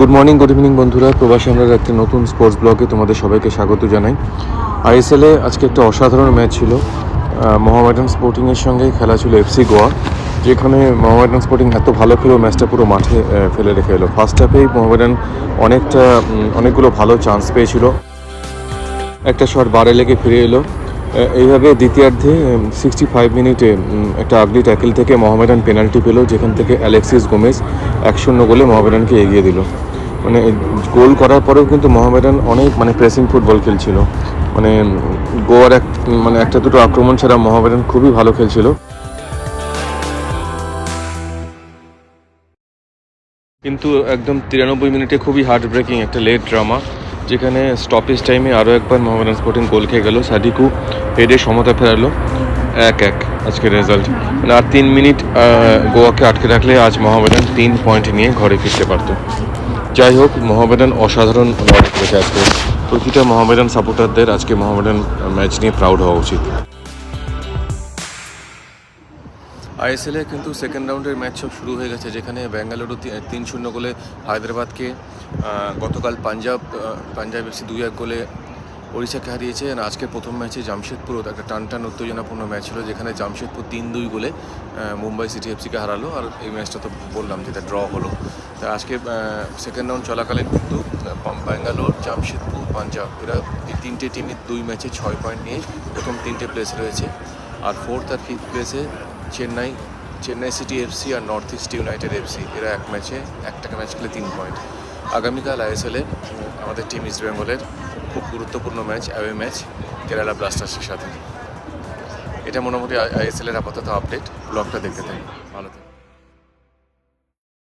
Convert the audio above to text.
Good morning good evening বন্ধুরা। প্রবাসী আমরা একটি নতুন স্পোর্টস ব্লগে তোমাদের সবাইকে স্বাগত জানাই। আইএসএলে আজকে একটা অসাধারণ ম্যাচ ছিল। মোহামেডান স্পোর্টিংয়ের সঙ্গে খেলা ছিল এফসি গোয়া যেখানে মোহামেডান স্পোর্টিং এত ভালো খেলেও ম্যাচটা পুরো মাঠে ফেলে রেখে এলো। ফার্স্ট হাফেই মোহামেডান অনেকটা অনেকগুলো ভালো চান্স পেয়েছিল। একটা শট বারে লেগে ফিরে এলো। এইভাবে দ্বিতীয়ার্ধে সিক্সটি ফাইভ মিনিটে একটা আগলি ট্যাকেল থেকে মোহামেডান পেনাল্টি পেল, যেখান থেকে অ্যালেক্সিস গোমেজ এক শূন্য গোলে মোহামেডানকে এগিয়ে দিল। মানে গোল করার পরেও কিন্তু মোহামেডান অনেক মানে প্রেসিং ফুটবল খেলছিল। মানে গোয়ার এক মানে একটা দুটো আক্রমণ ছাড়া মোহামেডান খুবই ভালো খেলছিল। কিন্তু একদম তিরানব্বই মিনিটে খুবই হার্ট ব্রেকিং একটা লেট ড্রামা যেখানে স্টপেজ টাইমে আরও একবার মোহামেডান স্পোর্টিং গোল খেয়ে গেল। সাদিকু হেডে সমতা ফেরালো। এক এক আজকের রেজাল্ট মানে আর তিন মিনিট গোয়াকে আটকে রাখলে আজ মোহামেডান তিন পয়েন্ট নিয়ে ঘরে ফিরতে পারতো। যাই হোক, মোহামেডান অসাধারণ লড়াই করেছে আজকে। প্রতিটা মোহামেডান সাপোর্টারদের আজকে মোহামেডান ম্যাচ নিয়ে প্রাউড হওয়া উচিত। আইএসএলে কিন্তু সেকেন্ড রাউন্ডের ম্যাচ সব শুরু হয়ে গেছে, যেখানে বেঙ্গালুরু তিন শূন্য গোলে হায়দ্রাবাদকে গতকাল পাঞ্জাব পাঞ্জাব এফসি দুই এক গোলে ওড়িশাকে হারিয়েছে, আর আজকে প্রথম ম্যাচে জামশেদপুর একটা টান টান উত্তেজনাপূর্ণ ম্যাচ ছিল যেখানে জামশেদপুর তিন দুই গোলে মুম্বাই সিটি এফসিকে হারালো। আর এই ম্যাচটা তো বললাম যেটা ড্র হলো। তা আজকে সেকেন্ড রাউন্ড চলাকালীন কিন্তু ব্যাঙ্গালোর জামশেদপুর, পাঞ্জাব, এরা এই তিনটে টিমই দুই ম্যাচে ছয় পয়েন্ট নিয়ে প্রথম তিনটে প্লেস রয়েছে। আর ফোর্থ আর ফিফথ প্লেসে চেন্নাই চেন্নাই সিটি এফসি আর নর্থ ইস্ট ইউনাইটেড এফসি, এরা এক ম্যাচে একটা ম্যাচ খেলে তিন পয়েন্ট আগামীকাল আইএসএলে আমাদের টিম ইস্ট বেঙ্গলের খুব গুরুত্বপূর্ণ ম্যাচ অ্যাওয়ে ম্যাচ কেরালা ব্লাস্টার্সের সাথে। এটা মোটামুটি আইএসএলের আপাতত আপডেট ব্লগটা দেখতে থাকি ভালো থাকি